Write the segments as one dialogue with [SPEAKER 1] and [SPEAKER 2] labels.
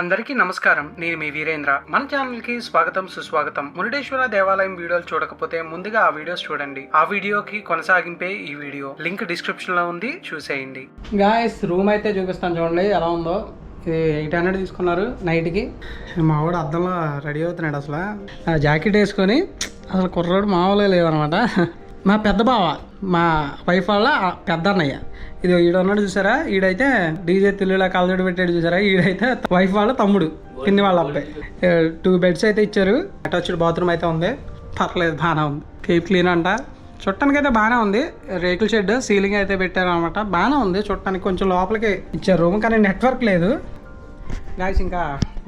[SPEAKER 1] అందరికీ నమస్కారం. నేను మీ వీరేంద్ర. మన ఛానల్కి స్వాగతం సుస్వాగతం. మురుడేశ్వర దేవాలయం వీడియోలు చూడకపోతే ముందుగా ఆ వీడియోస్ చూడండి. ఆ వీడియోకి కొనసాగింపే ఈ వీడియో. లింక్ డిస్క్రిప్షన్లో ఉంది. చూసేయండి. గాయస్ రూమ్ అయితే చూపిస్తాను చూడండి. ఎలా ఉందో. ఇది ఎయిట్ హండ్రెడ్ తీసుకున్నారు నైట్కి. మా వాడు అద్దంలో రెడీ అవుతున్నాడు అసలు. ఆ జాకెట్ వేసుకొని అసలు కుర్రాడు మామూలుగా లేవనమాట. మా పెద్ద బావ. మా వైఫ్ వాళ్ళ పెద్ద అన్నయ్య ఇది ఈడున్నాడు చూసారా? ఈడైతే డీజే తిల్లులా కలజోడు పెట్టాడు చూసారా? ఈడైతే వైఫ్ వాళ్ళ తమ్ముడు కింది వాళ్ళ అబ్బాయి. టూ బెడ్స్ అయితే ఇచ్చారు. అటాచ్డ్ బాత్రూమ్ అయితే ఉంది. పర్లేదు బాగానే ఉంది. కేప్ క్లీన్ అంట. చుట్టానికి అయితే బాగానే ఉంది. రేకుల షెడ్ సీలింగ్ అయితే పెట్టారు అనమాట బాగానే ఉంది. చుట్టానికి కొంచెం లోపలికి ఇచ్చారు రూమ్ కానీ నెట్వర్క్ లేదు. గాయస్ ఇంకా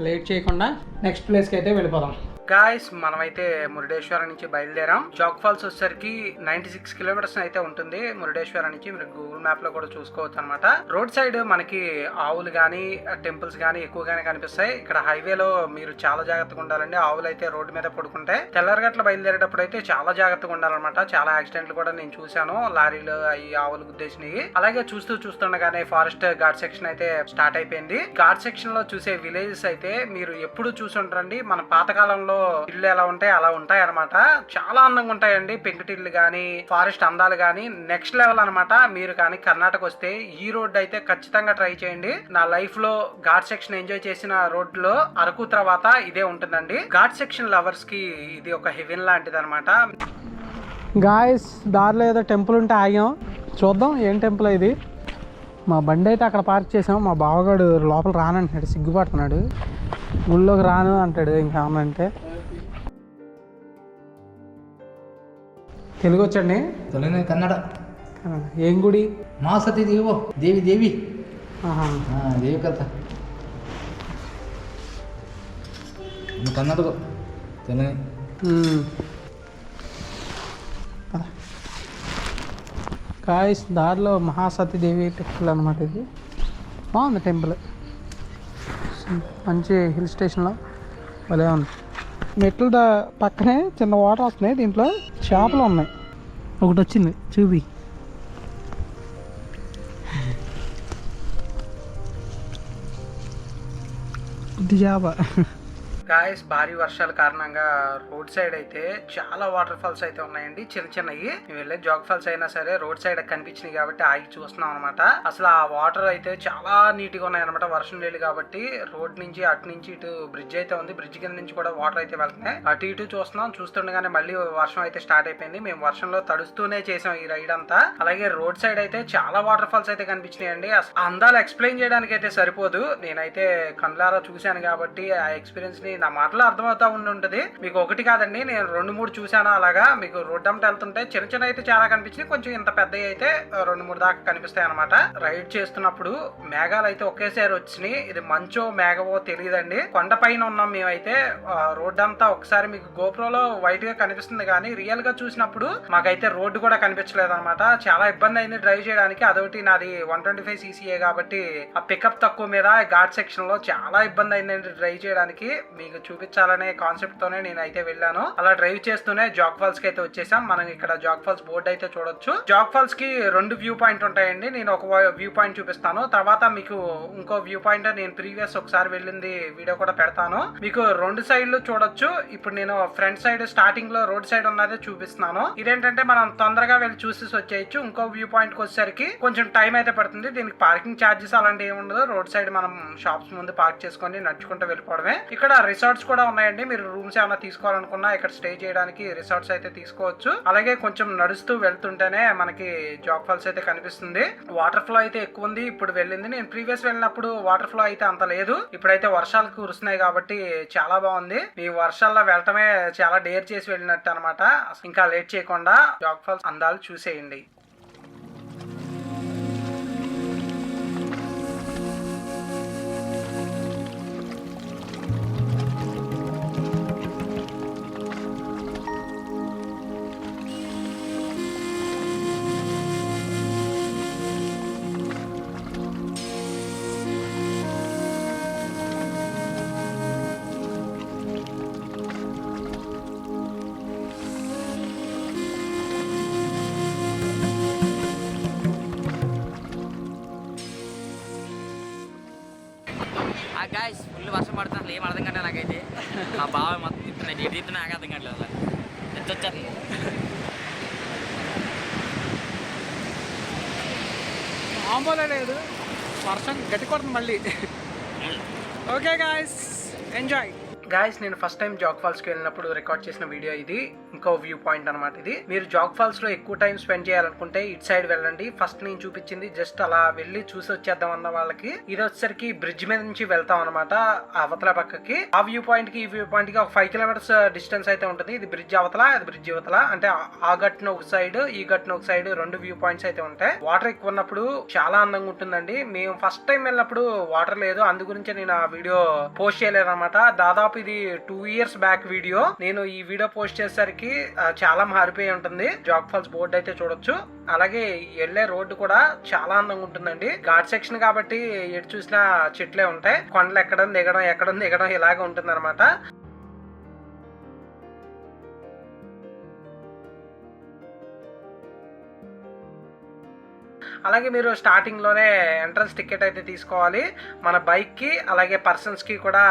[SPEAKER 1] లేట్ చేయకుండా నెక్స్ట్ ప్లేస్కి అయితే వెళ్ళిపోదాం. గాయస్ మనమైతే మురుడేశ్వరం నుంచి బయలుదేరాం. జాక్ ఫాల్స్ వచ్చేసరికి నైన్టీ సిక్స్ కిలోమీటర్స్ అయితే ఉంటుంది. మురుడేశ్వరం నుంచి మీరు గూగుల్ మ్యాప్లో కూడా చూసుకోవచ్చు అనమాట రోడ్ సైడ్ మనకి ఆవులు కానీ టెంపుల్స్ కానీ ఎక్కువగానే కనిపిస్తాయి. ఇక్కడ హైవేలో మీరు చాలా జాగ్రత్తగా ఉండాలండి. ఆవులు అయితే రోడ్డు మీద పడుకుంటే తెల్లరగట్ల బయలుదేరేటప్పుడు అయితే చాలా జాగ్రత్తగా ఉండాలన్నమాట. చాలా యాక్సిడెంట్లు కూడా నేను చూశాను. లారీలు అవి ఆవులు గుద్దేసినవి అలాగే చూస్తూ చూస్తుండగానే ఫారెస్ట్ ఘాట్ సెక్షన్ అయితే స్టార్ట్ అయిపోయింది. ఘాట్ సెక్షన్లో చూసే విలేజెస్ అయితే మీరు ఎప్పుడు చూసుంటారండి. మన పాతకాలంలో ఇల్లు ఎలా ఉంటాయి అలా ఉంటాయి అనమాట చాలా అందంగా ఉంటాయండి. పెంకుటిల్లు కానీ ఫారెస్ట్ అందాలు కానీ నెక్స్ట్ లెవెల్ అనమాట మీరు కానీ కర్ణాటక వస్తే ఈ రోడ్ అయితే ఖచ్చితంగా ట్రై చేయండి. నా లైఫ్లో ఘాట్ సెక్షన్ ఎంజాయ్ చేసిన రోడ్లో అరకు తర్వాత ఇదే ఉంటుందండి. ఘాట్ సెక్షన్ లవర్స్కి ఇది ఒక హెవెన్ లాంటిది అనమాట గాయస్ దారిలో ఏదో టెంపుల్ ఉంటే ఆగాం. చూద్దాం ఏం టెంపుల్ ఇది. మా బండి అయితే అక్కడ పార్క్ చేసాం. మా బావగాడు లోపల రానంటున్నాడు సిగ్గుపడుతున్నాడు. గుళ్ళోకి రాను అంటాడు ఇంకా అంటే. తెలుగు వచ్చండి.
[SPEAKER 2] తెలుగు కన్నడ.
[SPEAKER 1] ఏం గుడి?
[SPEAKER 2] మాసతి దేవో దేవి దేవి. దేవి కథ.
[SPEAKER 1] కన్నడకు తెలుగు కాయస్ దారిలో మహాసతి దేవి టెంపుల్ అనమాట ఇది. బాగుంది టెంపుల్. మంచి హిల్ స్టేషన్లో. భలే ఉంది. మెట్ల దా పక్కనే చిన్న వాటర్ వస్తున్నాయి. దీంట్లో చేపలు ఉన్నాయి. ఒకటి వచ్చింది. చూపి. బుద్ధి చేప. గాయస్ భారీ వర్షాల కారణంగా రోడ్ సైడ్ అయితే చాలా వాటర్ ఫాల్స్ అయితే ఉన్నాయండి చిన్న చిన్నవి వెళ్ళే జాగ్ ఫాల్స్ అయినా సరే రోడ్ సైడ్ కనిపించినాయి కాబట్టి ఆగి చూస్తున్నాం అనమాట అసలు ఆ వాటర్ అయితే చాలా నీట్గా ఉన్నాయన్నమాట వర్షం లేదు కాబట్టి. రోడ్ నుంచి అటు నుంచి ఇటు బ్రిడ్జ్ అయితే ఉంది బ్రిడ్జ్ కింద నుంచి కూడా వాటర్ అయితే వెళ్తున్నాయి. అటు ఇటు చూస్తున్నాం చూస్తుండగానే మళ్ళీ వర్షం అయితే స్టార్ట్ అయిపోయింది. మేము వర్షంలో తడుస్తూనే చేసాం ఈ రైడ్ అంతా. అలాగే రోడ్ సైడ్ అయితే చాలా వాటర్ ఫాల్స్ అయితే కనిపించినాయండి. అందాలు ఎక్స్ప్లెయిన్ చేయడానికి అయితే సరిపోదు. నేనైతే కండ్లారా చూశాను కాబట్టి ఆ ఎక్స్పీరియన్స్ని నా మాటలో అర్థమవుతా ఉండి ఉంటుంది మీకు ఒకటి కాదండి నేను రెండు మూడు చూశాను అలాగా. మీకు రోడ్డు అంతా వెళ్తుంటే చిన్న చిన్న అయితే చాలా కనిపించింది కొంచెం ఇంత పెద్ద అయితే రెండు మూడు దాకా కనిపిస్తాయి అనమాట రైడ్ చేస్తున్నప్పుడు మేఘాలు అయితే ఒకేసారి వచ్చినాయి. ఇది మంచో మేఘవో తెలియదండి. కొండ పైన ఉన్నాం మేమైతే. రోడ్డు రోడ్ అంతా ఒకసారి మీకు గోపురంలో వైట్గా కనిపిస్తుంది కానీ రియల్గా చూసినప్పుడు మాకైతే రోడ్డు కూడా కనిపించలేదు అనమాట చాలా ఇబ్బంది అయింది డ్రైవ్ చేయడానికి. అదొకటి నాది వన్ ట్వంటీ ఫైవ్ సీసీఏ కాబట్టి ఆ పికప్ తక్కువ మీద ఘాట్ సెక్షన్లో చాలా ఇబ్బంది అయిందండి డ్రైవ్ చేయడానికి. మీకు చూపించాలనే కాన్సెప్ట్ తోనే నేను అయితే వెళ్ళాను. అలా డ్రైవ్ చేస్తూనే జాక్ ఫాల్స్కి అయితే వచ్చేసాం. మనం ఇక్కడ జాక్ ఫాల్స్ బోర్డు అయితే చూడొచ్చు. జాక్ ఫాల్స్కి రెండు వ్యూ పాయింట్ ఉంటాయండి. నేను ఒక వ్యూ పాయింట్ చూపిస్తాను. తర్వాత మీకు ఇంకో వ్యూ పాయింట్ నేను ప్రీవియస్ ఒకసారి వెళ్ళింది వీడియో కూడా పెడతాను. మీకు రెండు సైడ్లు చూడొచ్చు. ఇప్పుడు నేను ఫ్రంట్ సైడ్ స్టార్టింగ్లో రోడ్ సైడ్ ఉన్నదే చూపిస్తున్నాను. ఇదేంటంటే మనం తొందరగా వెళ్ళి చూసేసి వచ్చేయచ్చు. ఇంకో వ్యూ పాయింట్కి వచ్చేసరికి కొంచెం టైం అయితే పడుతుంది. దీనికి పార్కింగ్ ఛార్జెస్ అలాంటి ఏమి ఉండదు. రోడ్ సైడ్ మనం షాప్స్ ముందు పార్క్ చేసుకొని నడుచుకుంటూ వెళ్ళిపోవడమే. ఇక్కడ రిసార్ట్స్ కూడా ఉన్నాయండి. మీరు రూమ్స్ ఏమైనా తీసుకోవాలనుకున్నా ఇక్కడ స్టే చేయడానికి రిసార్ట్స్ అయితే తీసుకోవచ్చు. అలాగే కొంచెం నడుస్తూ వెళ్తుంటేనే మనకి జాక్ ఫాల్స్ అయితే కనిపిస్తుంది. వాటర్ ఫ్లో అయితే ఎక్కువ ఉంది. ఇప్పుడు వెళ్ళింది. నేను ప్రీవియస్ వెళ్ళినప్పుడు వాటర్ ఫ్లో అయితే అంత లేదు. ఇప్పుడైతే వర్షాలు కురుస్తున్నాయి కాబట్టి చాలా బాగుంది. మీ వర్షాల్లో వెళ్ళటమే చాలా డేర్ చేసి వెళ్ళినట్టు అనమాట ఇంకా లేట్ చేయకుండా జాక్ ఫాల్స్ అందాలు చూసేయండి.
[SPEAKER 3] మా బావ మొత్తం తిప్పుతున్నాయి డేట్ తిప్పుతున్నా నాకు అర్థం కావట్లేదు అసలు ఎంత వచ్చేస్తుంది
[SPEAKER 1] మామూలు లేదు. వర్షం గట్టి కొడుతుంది మళ్ళీ ఓకే గాయస్ ఎంజాయ్ గాయస్ నేను ఫస్ట్ టైం జాగ్ ఫాల్స్కి వెళ్ళినప్పుడు రికార్డ్ చేసిన వీడియో ఇది. ఇంకో వ్యూ పాయింట్ అనమాట ఇది. మీరు జాగ్ ఫాల్స్లో ఎక్కువ టైం స్పెండ్ చేయాలనుకుంటే ఇట్ సైడ్ వెళ్ళండి. ఫస్ట్ నేను చూపించింది జస్ట్ అలా వెళ్ళి చూసి వచ్చేద్దాం అన్న వాళ్ళకి. ఇది వచ్చేసరికి బ్రిడ్జ్ మీద నుంచి వెళ్తాం అనమాట అవతల పక్కకి. ఆ వ్యూ పాయింట్కి ఈ వ్యూ పాయింట్కి ఒక ఫైవ్ కిలోమీటర్స్ డిస్టెన్స్ అయితే ఉంటుంది. ఇది బ్రిడ్జ్ అవతల అది బ్రిడ్జ్ అవతల అంటే ఆ- ఆ గట్టున ఒక సైడ్ ఈ గట్టున ఒక సైడ్ రెండు వ్యూ పాయింట్స్ అయితే ఉంటాయి. వాటర్ ఎక్కువ ఉన్నప్పుడు చాలా అందంగా ఉంటుందండి. మేము ఫస్ట్ టైం వెళ్ళినప్పుడు వాటర్ లేదు. అందు గురించి నేను ఆ వీడియో పోస్ట్ చేయలేదు అనమాట దాదాపు ఇది టూ ఇయర్స్ బ్యాక్ వీడియో నేను ఈ వీడియో పోస్ట్ చేసేసరికి చాలా మారిపోయి ఉంటుంది. జాగ్ ఫాల్స్ బోర్డు అయితే చూడొచ్చు. అలాగే వెళ్ళే రోడ్డు కూడా చాలా అందంగా ఉంటుందండి. ఘాట్ సెక్షన్ కాబట్టి ఎటు చూసినా చెట్లే ఉంటాయి. కొండలు ఎక్కడం దిగడం ఎక్కడం దిగడం ఇలాగే ఉంటుంది అలాగే మీరు స్టార్టింగ్లోనే ఎంట్రన్స్ టికెట్ అయితే తీసుకోవాలి. మన బైక్కి అలాగే పర్సన్స్కి కూడా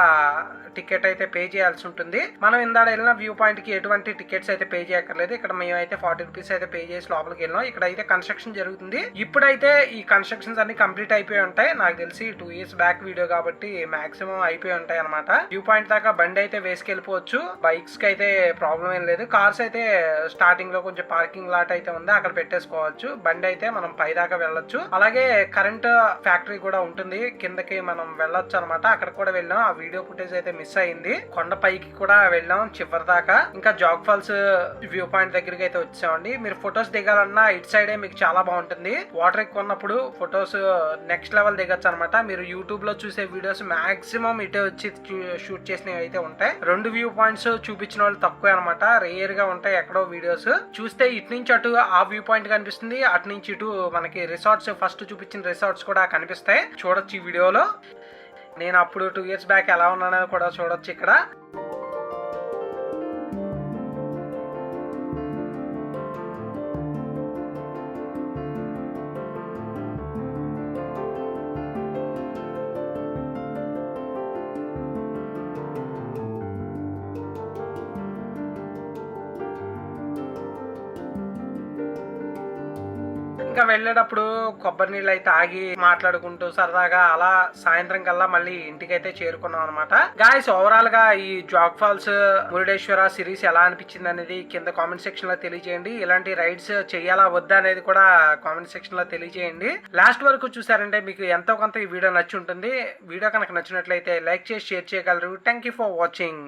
[SPEAKER 1] టికెట్ అయితే పే చేయాల్సి ఉంటుంది. మనం ఇందాడ వెళ్ళిన వ్యూ పాయింట్కి ఎటువంటి టికెట్స్ అయితే పే చేయక్కర్లేదు. ఇక్కడ మేము అయితే ఫార్టీ రూపీస్ అయితే పే చేసి లోపలికి వెళ్ళాం ఇక్కడ అయితే కన్స్ట్రక్షన్ జరుగుతుంది. ఇప్పుడైతే ఈ కన్స్ట్రక్షన్స్ అన్ని కంప్లీట్ అయిపోయి ఉంటాయి. నాకు తెలిసి టూ ఇయర్స్ బ్యాక్ వీడియో కాబట్టి మాక్సిమం అయిపోయి ఉంటాయి అనమాట వ్యూ పాయింట్ దాకా బండి అయితే వేసుకెళ్ళిపోవచ్చు. బైక్స్కి అయితే ప్రాబ్లం ఏం లేదు. కార్స్ అయితే స్టార్టింగ్లో కొంచెం పార్కింగ్ లాట్ అయితే ఉంది. అక్కడ పెట్టేసుకోవచ్చు. బండి అయితే మనం పై దాకా వెళ్ళొచ్చు. అలాగే కరెంట్ ఫ్యాక్టరీ కూడా ఉంటుంది. కిందకి మనం వెళ్ళొచ్చు అనమాట అక్కడ కూడా వెళ్ళాం. ఆ వీడియో ఫుటేజ్ అయితే మిస్ అయింది. కొండ పైకి కూడా వెళ్ళాం చివరి దాకా. ఇంకా జాగ్ ఫాల్స్ వ్యూ పాయింట్ దగ్గరికి అయితే వచ్చామండి. మీరు ఫొటోస్ దిగాలన్నా ఇటు సైడే మీకు చాలా బాగుంటుంది. వాటర్ ఎక్కువ ఉన్నప్పుడు ఫొటోస్ నెక్స్ట్ లెవెల్ దిగొచ్చు అనమాట మీరు యూట్యూబ్లో చూసే వీడియోస్ మాక్సిమం ఇటే వచ్చి షూట్ చేసినవి అయితే ఉంటాయి. రెండు వ్యూ పాయింట్స్ చూపించిన వాళ్ళు తక్కువే అనమాట రేర్గా ఉంటాయి ఎక్కడో వీడియోస్ చూస్తే ఇటు నుంచి అటు ఆ వ్యూ పాయింట్ కనిపిస్తుంది. అటు నుంచి ఇటు మనకి రిసార్ట్స్ ఫస్ట్ చూపించిన రిసార్ట్స్ కూడా కనిపిస్తాయి. చూడొచ్చు ఈ వీడియోలో నేను అప్పుడు టూ ఇయర్స్ బ్యాక్ ఎలా ఉన్నానో కూడా చూడొచ్చు ఇక్కడ. ఇంకా వెళ్ళేటప్పుడు కొబ్బరి నీళ్ళు అయితే ఆగి మాట్లాడుకుంటూ సరదాగా అలా సాయంత్రం కల్లా మళ్ళీ ఇంటికైతే చేరుకున్నాం అనమాట గాయస్ ఓవరాల్గా ఈ జాగ్ ఫాల్స్ మురుడేశ్వర సిరీస్ ఎలా అనిపించింది అనేది కింద కామెంట్ సెక్షన్లో తెలియజేయండి. ఇలాంటి రైడ్స్ చేయాలా వద్దా అనేది కూడా కామెంట్ సెక్షన్లో తెలియజేయండి. లాస్ట్ వరకు చూసారంటే మీకు ఎంతో కొంత ఈ వీడియో నచ్చి ఉంటుంది వీడియో కనుక నచ్చినట్లయితే లైక్ చేసి షేర్ చేయగలరు. Thank you for watching